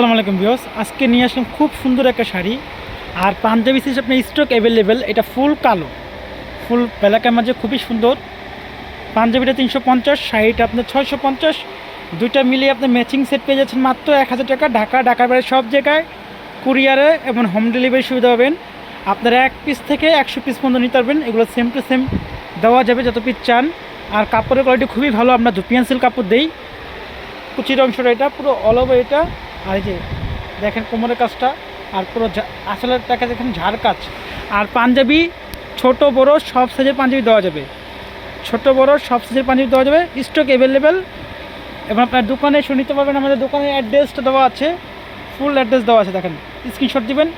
আসসালামু আলাইকুম বিয়স আজকে নিয়ে আসলাম খুব সুন্দর একটা শাড়ি। আর পাঞ্জাবি হিসেবে আপনার স্টক অ্যাভেলেবেল এটা ফুল কালো। ফুল বেলাকার মাঝে খুবই সুন্দর। পাঞ্জাবিটা তিনশো পঞ্চাশ, শাড়িটা আপনার ছয়শো পঞ্চাশ। দুইটা মিলিয়ে আপনি ম্যাচিং সেট পেয়ে যাচ্ছেন মাত্র এক হাজার টাকা। ঢাকা, ঢাকার বাইরে সব জায়গায় কুরিয়ারে এবং হোম ডেলিভারি সুবিধা পাবেন। আপনারা এক পিস থেকে একশো পিস পর্যন্ত নিতে পারবেন। এগুলো সেম টু সেম দেওয়া যাবে যত পিস চান। আর কাপড়ের কোয়ালিটি খুবই ভালো। আমরা ধুপিয়ান সিল কাপড় দিই। কুচির অংশটা এটা, পুরো অল ওভার এটা। আর এই যে দেখেন কোমরের কাজটা, আর পুরো আসলের টাকা দেখেন ঝাড় কাজ। আর পাঞ্জাবি ছোট, বড়, সব সাইজের পাঞ্জাবি দেওয়া যাবে। ছোট, বড়, সব সাইজের পাঞ্জাবি দেওয়া যাবে। স্টক অ্যাভেলেবেল এবং আপনার দোকানে এসে নিতে পারবেন, আমাদের দোকানের অ্যাড্রেসটা দেওয়া আছে। ফুল অ্যাড্রেস দেওয়া আছে, দেখেন। স্ক্রিনশট দিবেন।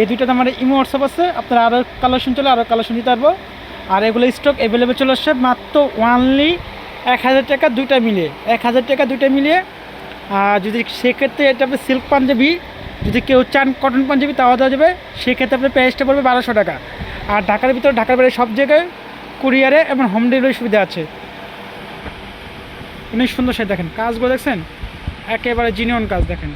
এই দুইটাতে আমার ইমো হোয়াটসঅ্যাপ আছে। আপনারা আরও কালেকশন চলে আরও কালেকশন দিতে পারব। আর এগুলো স্টক অ্যাভেলেবেল চলে আসছে মাত্র ওয়ানলি এক হাজার টাকা দুইটা মিলিয়ে। এক হাজার টাকা দুইটা মিলিয়ে যদি সেক্ষেত্রে এটা আপনি সিল্ক পাঞ্জাবি, যদি কেউ চান কটন পাঞ্জাবি, তাও দেওয়া যাবে। সেক্ষেত্রে আপনার প্রাইসটা পড়বে বারোশো টাকা। আর ঢাকার ভিতরে, ঢাকার বাইরে সব জায়গায় কুরিয়ারে এবং হোম ডেলিভারি সুবিধা আছে। অনেক সুন্দর সে দেখেন। কাজগুলো দেখছেন? একেবারে জিনিয়ন কাজ দেখেন।